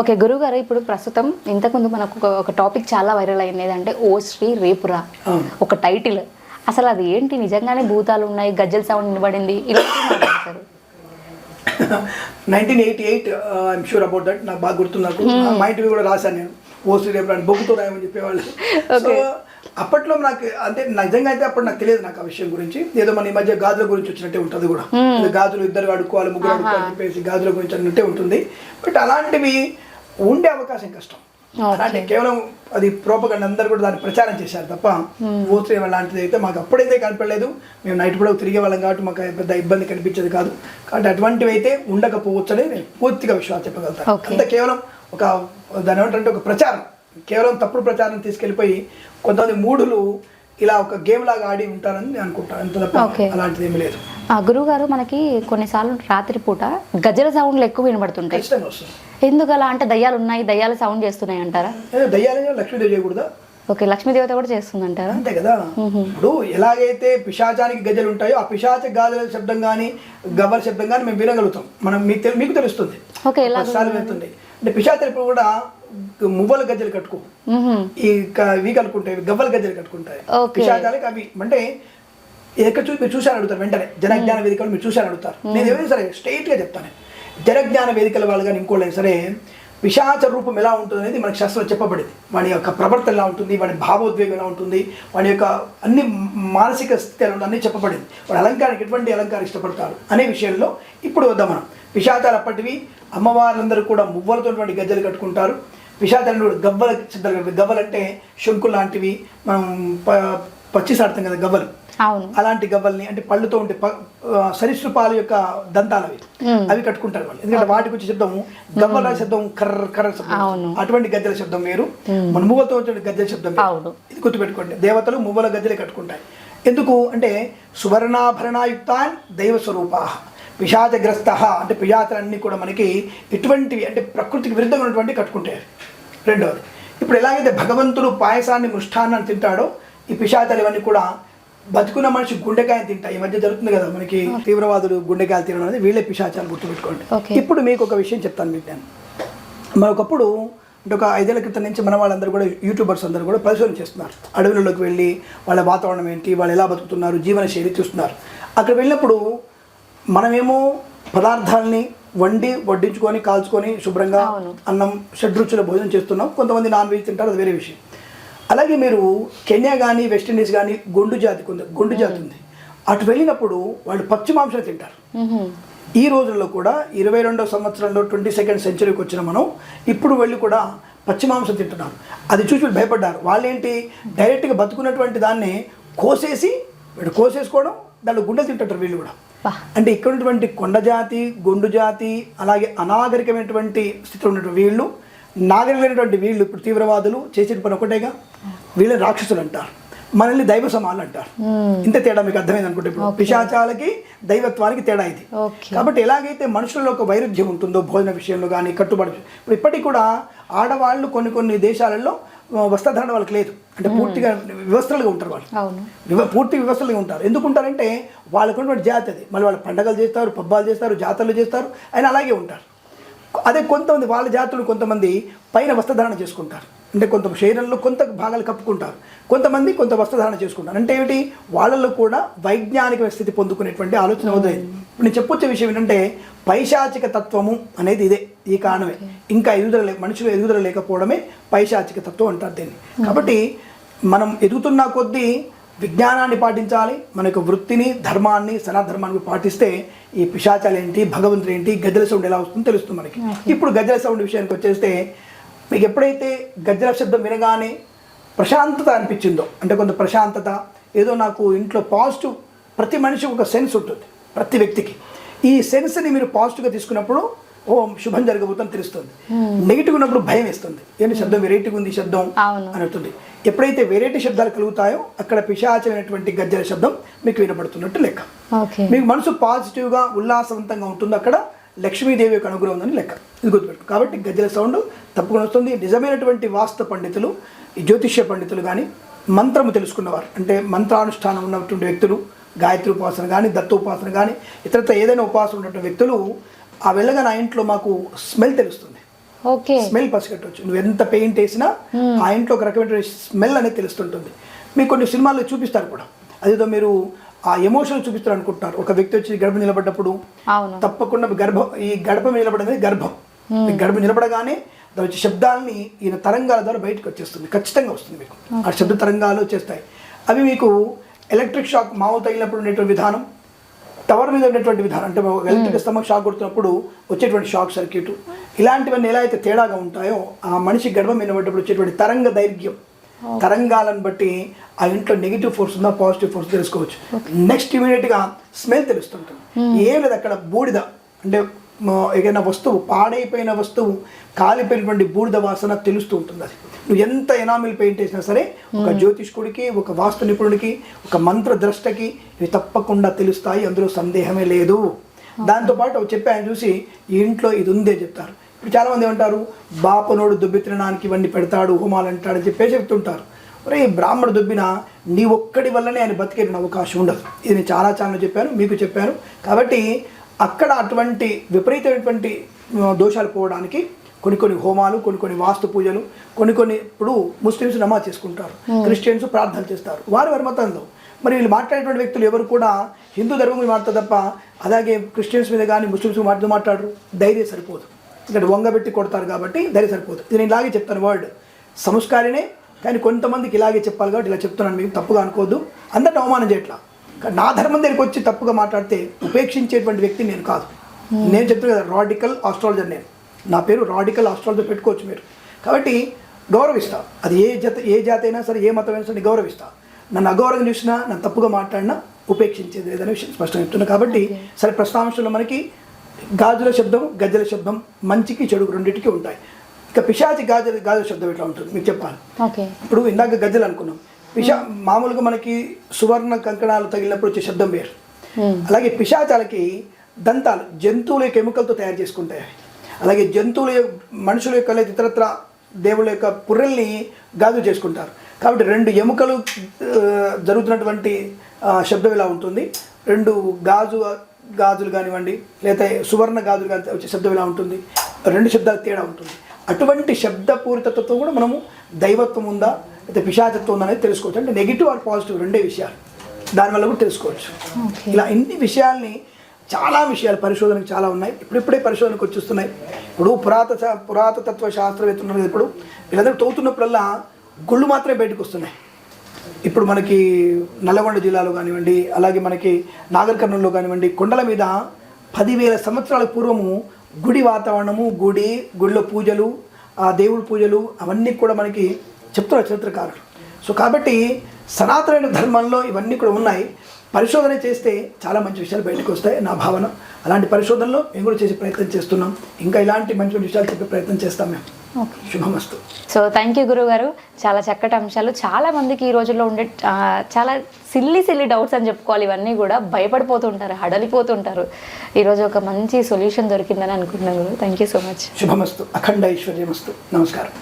Okay గురువు గారు ఇప్పుడు ప్రస్తుతం ఇంతకుముందు మనకు ఒక- టాపిక్ చాలా వైరల్ అయింది ఏదంటే ఓ శ్రీ రేపురా. ఒక టైటిల్. అసలు అది ఏంటి? నిజంగానే భూతాలు ఉన్నాయి గజ్జల సౌండ్ నిలబడింది మాట్లాడతారు? Nineteen eighty eight I'm sure about that నాకు బాగా గుర్తు నాకు. మా ఇంటివి కూడా రాశాను నేను. ఓ శ్రీరేపు అని బొగ్గుతో రాయమని చెప్పేవాళ్ళు. అప్పట్లో నాకు అంటే నిజంగా అయితే అప్పుడు నాకు తెలియదు నాకు ఆ విషయం గురించి. ఏదో మన ఈ మధ్య గాజుల గురించి వచ్చినట్టే ఉంటుంది కూడా. గాజులు ఇద్దరు అడుక్కోవాలి ముగ్గురు అడుక్కోవాలి అని చెప్పేసి గాజుల గురించి అన్నట్టే ఉంటుంది. బట్ అలాంటివి ఉండే అవకాశం కష్టం. అలాంటి కేవలం అది ప్రోపగండ అందరు కూడా దాన్ని ప్రచారం చేశారు తప్ప ఓశ్రీ లాంటిది అయితే మాకు అప్పుడైతే కనపడలేదు. మేము నైట్ కూడా తిరిగే వాళ్ళం కాబట్టి మాకు పెద్ద ఇబ్బంది కనిపించేది కాదు. కాబట్టి అటువంటివి అయితే ఉండకపోవచ్చు అని నేను పూర్తిగా విశ్వాసం చెప్పగలుగుతాను. అంత కేవలం ఒక దాని ఏమంటే ఒక ప్రచారం. కేవలం తప్పుడు ప్రచారం తీసుకెళ్ళిపోయి కొంతమంది మూఢులు ఇలా ఒక గేమ్ లాగా ఆడి ఉంటారని నేను అనుకుంటాను. అంత తప్ప. అలాంటిది ఏమీ లేదు. ఆ గురువు గారు మనకి కొన్నిసార్లు రాత్రిపూట గజ్జల సౌండ్లు ఎక్కువ వినబడుతుంటాయి. ఎందుకు అలా అంటే దయ్యాలు ఉన్నాయి దయ్యాలు సౌండ్ చేస్తున్నాయి అంటారా? ఏ, దయ్యాలుగా లక్ష్మీదేవి చేయకూడదా? ఓకే లక్ష్మీదేవత కూడా చేస్తుందంటారా? అంతే కదా. ఇప్పుడు ఎలాగైతే పిశాచానికి గజలు ఉంటాయో ఆ పిశాచ గాజల శబ్దం కానీ గవ్వల శబ్దం కానీ మేము వినగలుగుతాం. మనం మీకు తెలు- మీకు తెలుస్తుంది. ఓకే ఎలా అంటే పిశాచాలు ఇప్పుడు కూడా మువ్వల గజ్జలు కట్టుకో. ఈ ఇవి కలుపుకుంటాయి గవ్వల గజ్జలు కట్టుకుంటాయి. పిశాచాలకి అవి అంటే ఎక్కడ చూ మీరు చూశాను అడుగుతారు వెంటనే. జనజ్ఞాన వేదికలు మీరు చూశాను అడుగుతారు. నేను ఏమైనా సరే స్ట్రైట్గా చెప్తాను. జనజ్ఞాన వేదికల వాళ్ళు కానీ ఇంకోళ్ళైనా సరే పిశాచ రూపం ఎలా ఉంటుంది అనేది మనకి శాస్త్రం చెప్పబడింది. వాడి యొక్క ప్రవర్తన ఎలా ఉంటుంది వాడి భావోద్వేగం ఎలా ఉంటుంది వాడి యొక్క అన్ని మానసిక స్థితి ఎలా ఉంటుంది అన్నీ చెప్పబడింది. వాడు అలంకారానికి ఎటువంటి అలంకారం ఇష్టపడతారు అనే విషయంలో ఇప్పుడు వద్దాం మనం. పిశాచాలు అప్పటివి అమ్మవార్లందరూ కూడా మువ్వలతోటువంటి గజ్జలు కట్టుకుంటారు. కూడా గవ్వల కట్టుకుంటారు గవ్వలు అంటే శంకులు లాంటివి మనం ప- పచ్చిసాడతాం కదా గవ్వలు. అలాంటి గవ్వల్ని అంటే పళ్ళుతో ఆ, సరీసృపాల యొక్క దంతాలు అవి. కట్టుకుంటారు వాళ్ళు. ఎందుకంటే వాటికి వచ్చే శబ్దం గవ్వల శబ్దం కర్ర కర్ర శబ్దం. అటువంటి గద్దెల శబ్దం వేరు. మన మువ్వలతో వచ్చే గద్దెల శబ్దం. ఇది గుర్తుపెట్టుకోండి. దేవతలు మువ్వల గద్దెలే కట్టుకుంటాయి. ఎందుకు అంటే సువర్ణాభరణాయుక్తాన్ దైవ స్వరూపా పిశాచగ్రస్త అంటే పిశాచలన్నీ కూడా మనకి ఎటువంటివి అంటే ప్రకృతికి విరుద్ధంగా ఉన్నటువంటి కట్టుకుంటాయి. రెండవది ఇప్పుడు ఎలాగైతే భగవంతుడు పాయసాన్ని మృష్టాన్నాన్ని తింటాడో ఈ పిశాచాలు ఇవన్నీ కూడా బతుకున్న మనిషి గుండెకాయ తింటాయి. ఈ మధ్య జరుగుతుంది కదా మనకి తీవ్రవాదులు గుండెకాయలు తినడం అనేది వీళ్ళే పిశాచాలు గుర్తుపెట్టుకోండి. ఇప్పుడు మీకు ఒక విషయం చెప్తాను మీకు నేను. మన ఒకప్పుడు అంటే ఒక ఐదేళ్ళ క్రితం నుంచి మన వాళ్ళందరూ కూడా యూట్యూబర్స్ అందరూ కూడా పరిశోధన చేస్తున్నారు. అడవులలోకి వెళ్ళి వాళ్ళ వాతావరణం ఏంటి వాళ్ళు ఎలా బతుకుతున్నారు జీవన శైలి చూస్తున్నారు. అక్కడ వెళ్ళినప్పుడు మనమేమో పదార్థాలని వండి వడ్డించుకొని కాల్చుకొని శుభ్రంగా. అన్నం షడ్రుచుల భోజనం చేస్తున్నాం. కొంతమంది నాన్ వెజ్ తింటారు అది వేరే విషయం. అలాగే మీరు కెన్యా కానీ వెస్టిండీస్ కానీ గొండు జాతికి ఉంది గొండు జాతి ఉంది. అటు వెళ్ళినప్పుడు వాళ్ళు పచ్చి మాంసం తింటారు. ఈ రోజుల్లో కూడా ఇరవై రెండో సంవత్సరంలో ట్వంటీ సెకండ్ సెంచరీకి వచ్చిన మనం ఇప్పుడు వెళ్ళి కూడా పచ్చి మాంసం తింటున్నాం. అది చూసి వీళ్ళు భయపడ్డారు. వాళ్ళు ఏంటి డైరెక్ట్గా బతుకున్నటువంటి దాన్ని కోసేసి వీడు కోసేసుకోవడం దాంట్లో గుండెలు తింటుంటారు వీళ్ళు కూడా. అంటే ఇక్కడ ఉన్నటువంటి కొండ జాతి గొండు జాతి అలాగే అనాగరికమైనటువంటి స్థితిలో ఉన్నటువంటి వీళ్ళు నాగరికమైనటువంటి వీళ్ళు ఇప్పుడు తీవ్రవాదులు చేసిన పని ఒకటేగా వీళ్ళని రాక్షసులు అంటారు. మనల్ని దైవ సమానులు అంటారు. ఇంత తేడా మీకు అర్థమైంది అనుకుంటే ఇప్పుడు పిశాచాలకి దైవత్వానికి తేడా ఇది. కాబట్టి ఎలాగైతే మనుషుల్లో ఒక వైరుధ్యం ఉంటుందో భోజన విషయంలో కానీ కట్టుబడి ఇప్పుడు ఇప్పటికి కూడా ఆడవాళ్ళు కొన్ని కొన్ని దేశాలలో వస్త్రధారణ వాళ్ళకి లేదు. అంటే పూర్తిగా వ్యవస్థలుగా ఉంటారు వాళ్ళు. పూర్తి వ్యవస్థలుగా ఉంటారు. ఎందుకు ఉంటారంటే వాళ్ళకు ఉన్నటువంటి జాతి అది. మళ్ళీ వాళ్ళు పండగలు చేస్తారు పబ్బాలు చేస్తారు జాతరలు చేస్తారు ఆయన అలాగే ఉంటారు. అదే కొంతమంది వాళ్ళ జాతులు కొంతమంది పైన వస్త్రధారణ చేసుకుంటారు. అంటే కొంత శరీరంలో కొంత భాగాలు కప్పుకుంటారు. కొంతమంది కొంత వస్త్రధారణ చేసుకుంటారు. అంటే ఏమిటి? వాళ్ళలో కూడా వైజ్ఞానిక స్థితి పొందుకునేటువంటి ఆలోచన అవుతుంది ఇప్పుడు నేను చెప్పొచ్చే విషయం ఏంటంటే పైశాచిక తత్వము అనేది ఇదే ఈ కారణమే. ఇంకా ఎదుగుదల లే మనుషులు ఎదుగుదల లేకపోవడమే పైశాచిక తత్వం అంటారు దీన్ని. కాబట్టి మనం ఎదుగుతున్న కొద్దీ విజ్ఞానాన్ని పాటించాలి మన యొక్క వృత్తిని ధర్మాన్ని సనాధర్మాన్ని పాటిస్తే ఈ పిశాచాలు ఏంటి భగవంతుడు ఏంటి గద్దెల సౌండ్ ఎలా వస్తుందో తెలుస్తుంది మనకి. ఇప్పుడు గద్దెల సౌండ్ విషయానికి వచ్చేస్తే మీకు ఎప్పుడైతే గద్దెల శబ్దం వినగానే ప్రశాంతత అనిపించిందో అంటే కొంత ప్రశాంతత ఏదో నాకు ఇంట్లో పాజిటివ్ ప్రతి మనిషికి ఒక సెన్స్ ఉంటుంది ప్రతి వ్యక్తికి. ఈ సెన్స్ని మీరు పాజిటివ్గా తీసుకున్నప్పుడు ఓ శుభం జరగబోతుందని తెలుస్తుంది. నెగిటివ్ ఉన్నప్పుడు భయం వేస్తుంది. ఏంటి శబ్దం వెరైటీగా ఉంది శబ్దం. అని అవుతుంది ఎప్పుడైతే వెరైటీ శబ్దాలు కలుగుతాయో అక్కడ పిశాచమైనటువంటి గజ్జల శబ్దం మీకు వినబడుతున్నట్టు లెక్క. మీకు మనసు పాజిటివ్గా ఉల్లాసవంతంగా ఉంటుంది అక్కడ లక్ష్మీదేవి యొక్క అనుగ్రహం ఉందని లెక్క. ఇది గుర్తుపెట్టు కాబట్టి గజ్జల సౌండ్ తప్పకుండా వస్తుంది. నిజమైనటువంటి వాస్తు పండితులు ఈ జ్యోతిష్య పండితులు కానీ మంత్రము తెలుసుకున్నవారు అంటే మంత్రానుష్ఠానం ఉన్నటువంటి వ్యక్తులు గాయత్రి ఉపాసన కానీ దత్త ఉపాసన కానీ ఇతరత్ర ఏదైనా ఉపాసన ఉన్నటువంటి వ్యక్తులు ఆ వెళ్ళగా నా ఇంట్లో మాకు స్మెల్ తెలుస్తుంది. ఓకే. స్మెల్ పసిగట్టవచ్చు నువ్వు ఎంత పెయింట్ వేసినా ఆ ఇంట్లో ఒక రకమైన స్మెల్ అనేది తెలుస్తుంటుంది. మీకు కొన్ని సినిమాల్లో చూపిస్తారు కూడా. అదేదో మీరు ఆ ఎమోషన్ చూపిస్తారు అనుకుంటున్నారు ఒక వ్యక్తి వచ్చి గర్భం నిలబడ్డప్పుడు తప్పకుండా గర్భం ఈ గడప నిలబడేది గర్భం. గర్భం నిలబడగానే దాని వచ్చే శబ్దాలని ఈయన తరంగాల ద్వారా బయటకు వచ్చేస్తుంది. ఖచ్చితంగా వస్తుంది మీకు. ఆ శబ్ద తరంగాలు వచ్చేస్తాయి. అవి మీకు ఎలక్ట్రిక్ షాక్ మామూలు తగిలినప్పుడు ఉండేటువంటి విధానం టవర్ మీద ఉన్నటువంటి విధానం అంటే ఎలక్ట్రిక్ స్తంభం షాక్ కొడుతున్నప్పుడు వచ్చేటువంటి షాక్ సర్క్యూట్. ఇలాంటివన్నీ ఎలా అయితే తేడాగా ఉంటాయో ఆ మనిషి గర్భం వినబడ్డప్పుడు వచ్చేటువంటి తరంగ దైర్ఘ్యం తరంగాలను బట్టి ఆ ఇంట్లో నెగిటివ్ ఫోర్స్ ఉందా పాజిటివ్ ఫోర్స్ తెలుసుకోవచ్చు. నెక్స్ట్ ఇమీడియట్గా స్మెల్ తెలుస్తుంటుంది. ఏం లేదు అక్కడ బూడిద అంటే ఏదైనా వస్తువు పాడైపోయిన వస్తువు కాలిపోయినటువంటి బూడిద వాసన తెలుస్తూ ఉంటుంది అది. నువ్వు ఎంత ఎనామిల్ పెయింట్ వేసినా సరే ఒక జ్యోతిష్కుడికి ఒక వాస్తు నిపుణుడికి ఒక మంత్రద్రష్టకి ఇవి తప్పకుండా తెలుస్తాయి అందులో సందేహమే లేదు. దాంతోపాటు చెప్పి ఆయన చూసి ఈ ఇంట్లో ఇది ఉందే చెప్తారు. ఇప్పుడు చాలామంది ఏమంటారు బాపనోడు దుబ్బి తినడానికి ఇవన్నీ పెడతాడు హోమాలు అంటాడని చెప్పే చెప్తుంటారు. ఒరే బ్రాహ్మణ దుబ్బిన నీ ఒక్కడి వల్లనే ఆయన బతికే అవకాశం ఉండదు. ఇది నేను చాలా చాలా చెప్పాను మీకు చెప్పాను. కాబట్టి అక్కడ అటువంటి విపరీతమైనటువంటి దోషాలు పోవడానికి కొన్ని కొన్ని హోమాలు కొన్ని కొన్ని వాస్తు పూజలు కొన్ని కొన్ని ఇప్పుడు ముస్లిమ్స్ నమాజ్ చేసుకుంటారు క్రిస్టియన్స్ ప్రార్థన చేస్తారు. వారి వారి మతంలో. మరి వీళ్ళు మాట్లాడేటువంటి వ్యక్తులు ఎవరు కూడా హిందూ ధర్మం మీద మాట్లాడతారు తప్ప అలాగే క్రిస్టియన్స్ మీద కానీ ముస్లిమ్స్ మాట్లాడుతూ మాట్లాడరు. ధైర్యం సరిపోదు. ఇక్కడ వంగబెట్టి కొడతారు కాబట్టి సరిపోదు. ఇది నేను ఇలాగే చెప్తాను వర్డ్ సంస్కారినే కానీ కొంతమందికి ఇలాగే చెప్పాలి కాబట్టి ఇలా చెప్తున్నాను మీకు తప్పుగా అనుకోవద్దు. అందరిని అవమానం చేయట్లా. కానీ నా ధర్మం దగ్గరికి వచ్చి తప్పుగా మాట్లాడితే ఉపేక్షించేటువంటి వ్యక్తి నేను కాదు. నేను చెప్తున్నా కదా రాడికల్ ఆస్ట్రాలజర్ నేను. నా పేరు రాడికల్ ఆస్ట్రాలజర్ పెట్టుకోవచ్చు మీరు. కాబట్టి గౌరవిస్తా. అది ఏ జత ఏ జాతి అయినా సరే ఏ మతం అయినా సరే గౌరవిస్తా. నన్ను అగౌరవం చూసినా నన్ను తప్పుగా మాట్లాడినా ఉపేక్షించేది లేదనే విషయం స్పష్టంగా చెప్తున్నా. కాబట్టి సరే ప్రశ్నాంశంలో మనకి గాజుల శబ్దం గజ్జల శబ్దం మంచికి చెడుకు రెండింటికి ఉంటాయి. ఇక పిశాచి గాజుల గాజుల శబ్దం ఎట్లా ఉంటుంది? మీకు చెప్పాలి. ఇప్పుడు ఇందాక గజ్జలు అనుకున్నాం. పిశా మామూలుగా మనకి సువర్ణ కంకణాలు తగిలినప్పుడు వచ్చే శబ్దం వేరు. అలాగే పిశాచాలకి దంతాలు జంతువుల యొక్క ఎముకలతో తయారు చేసుకుంటాయి. అలాగే జంతువుల మనుషుల యొక్క లేదా ఇతరత్ర దేవుళ్ళ యొక్క పుర్రెల్ని గాజు చేసుకుంటారు. కాబట్టి రెండు ఎముకలు జరుగుతున్నటువంటి శబ్దం ఇలా ఉంటుంది. రెండు గాజు గాజులు కానివ్వండి లేదా సువర్ణ గాజులు కానీ వచ్చే శబ్దం ఇలా ఉంటుంది. రెండు శబ్దాలు తేడా ఉంటుంది. అటువంటి శబ్దపూరితతో కూడా మనము దైవత్వం ఉందా లేదా పిశాచత్వం ఉందా అనేది తెలుసుకోవచ్చు. అంటే నెగిటివ్ ఆర్ పాజిటివ్ రెండే విషయాలు. దానివల్ల కూడా తెలుసుకోవచ్చు. ఇలా ఇన్ని విషయాల్ని చాలా విషయాలు పరిశోధనకు చాలా ఉన్నాయి. ఇప్పుడిప్పుడే పరిశోధనకు వచ్చేస్తున్నాయి. ఇప్పుడు పురాత పురాతత్వ శాస్త్రవేత్తలు ఇప్పుడు వీళ్ళందరూ తవ్వుతున్నప్పుడల్లా గుళ్ళు మాత్రమే బయటకు వస్తున్నాయి. ఇప్పుడు మనకి నల్లగొండ జిల్లాలో కానివ్వండి అలాగే మనకి నాగర్ కర్నూలులో కానివ్వండి కొండల మీద పదివేల సంవత్సరాల పూర్వము గుడి వాతావరణము గుడి గుడిలో పూజలు ఆ దేవుడి పూజలు అవన్నీ కూడా మనకి చెప్తున్నారు చరిత్రకారులు. సో కాబట్టి సనాతన ధర్మంలో ఇవన్నీ కూడా ఉన్నాయి. పరిశోధన చేస్తే చాలా మంచి విషయాలు బయటకు వస్తాయి నా భావన. అలాంటి పరిశోధనలో మేము కూడా చేసే ప్రయత్నం చేస్తున్నాం. ఇంకా ఇలాంటి మంచి మంచి విషయాలు చెప్పే ప్రయత్నం చేస్తాం మేము. శుభమస్తు సో థ్యాంక్ యూ గురువు గారు చాలా చక్కటి అంశాలు. చాలా మందికి ఈ రోజుల్లో ఉండే చాలా సిల్లి సిల్లి డౌట్స్ అని చెప్పుకోవాలి. ఇవన్నీ కూడా భయపడిపోతుంటారు హడలిపోతుంటారు. ఈరోజు ఒక మంచి సొల్యూషన్ దొరికిందని అనుకుంటున్నాను గురు. థ్యాంక్ యూ సో మచ్ శుభమస్తు అఖండ ఐశ్వర్యమస్తు. నమస్కారం.